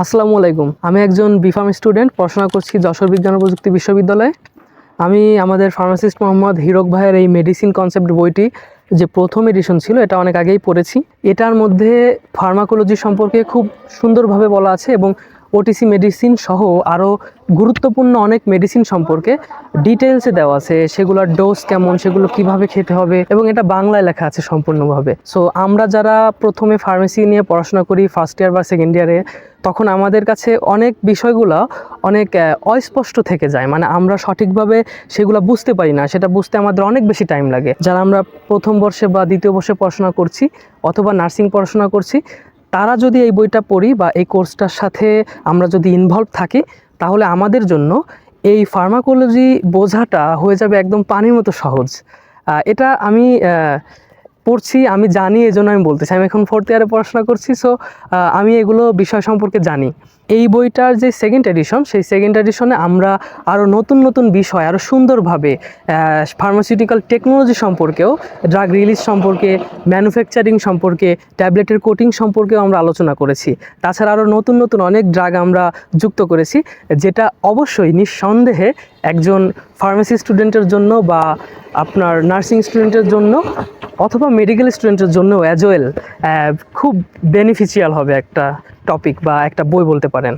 আসসালামু আলাইকুম। আমি একজন বিফার্ম স্টুডেন্ট পড়াশোনা করছি যশোর বিজ্ঞান ও প্রযুক্তি বিশ্ববিদ্যালয়ে। আমি আমাদের ফার্মাসিস্ট মোহাম্মদ হিরক ভাইয়ের এই মেডিসিন কনসেপ্ট বইটি যে প্রথম এডিশন ছিল, এটা অনেক আগেই পড়েছি। এটার মধ্যে ফার্মাকোলজি সম্পর্কে খুব সুন্দরভাবে বলা আছে এবং ওটিসি মেডিসিন সহ আরও গুরুত্বপূর্ণ অনেক মেডিসিন সম্পর্কে ডিটেলসে দেওয়া আছে, সেগুলোর ডোজ কেমন, সেগুলো কীভাবে খেতে হবে এবং এটা বাংলায় লেখা আছে সম্পূর্ণভাবে। সো আমরা যারা প্রথমে ফার্মেসি নিয়ে পড়াশোনা করি ফার্স্ট ইয়ার বা সেকেন্ড ইয়ারে তখন আমাদের কাছে অনেক বিষয়গুলো অনেক অস্পষ্ট থেকে যায়। মানে আমরা সঠিকভাবে সেগুলো বুঝতে পারি না, সেটা বুঝতে আমাদের অনেক বেশি টাইম লাগে। যারা আমরা প্রথম বর্ষে বা দ্বিতীয় বর্ষে পড়াশোনা করছি অথবা নার্সিং পড়াশোনা করছি তারা যদি এই বইটা পড়ি বা এই কোর্সটার সাথে আমরা যদি ইনভলভ থাকি, তাহলে আমাদের জন্য এই ফার্মাকোলজি বোঝাটা হয়ে যাবে একদম পানির মতো সহজ। এটা আমি পড়ছি, আমি জানি এই জন্য আমি বলতেছি। আমি এখন ফোর্থ ইয়ারে পড়াশোনা করছি সো আমি এগুলো বিষয় সম্পর্কে জানি। এই বইটার যে সেকেন্ড এডিশন সেই সেকেন্ড এডিশনে আমরা আরও নতুন নতুন বিষয় আরও সুন্দরভাবে ফার্মাসিউটিক্যাল টেকনোলজি সম্পর্কেও ড্রাগ রিলিজ সম্পর্কে ম্যানুফ্যাকচারিং সম্পর্কে ট্যাবলেটের কোটিং সম্পর্কেও আমরা আলোচনা করেছি। তাছাড়া আরও নতুন নতুন অনেক ড্রাগ আমরা যুক্ত করেছি, যেটা অবশ্যই নিঃসন্দেহে একজন ফার্মেসি স্টুডেন্টের জন্য বা আপনার নার্সিং স্টুডেন্টের জন্য অথবা মেডিকেল স্টুডেন্টের জন্য অ্যাজ ওয়েল খুব বেনিফিশিয়াল হবে একটা টপিক বা একটা বই বলতে পারেন।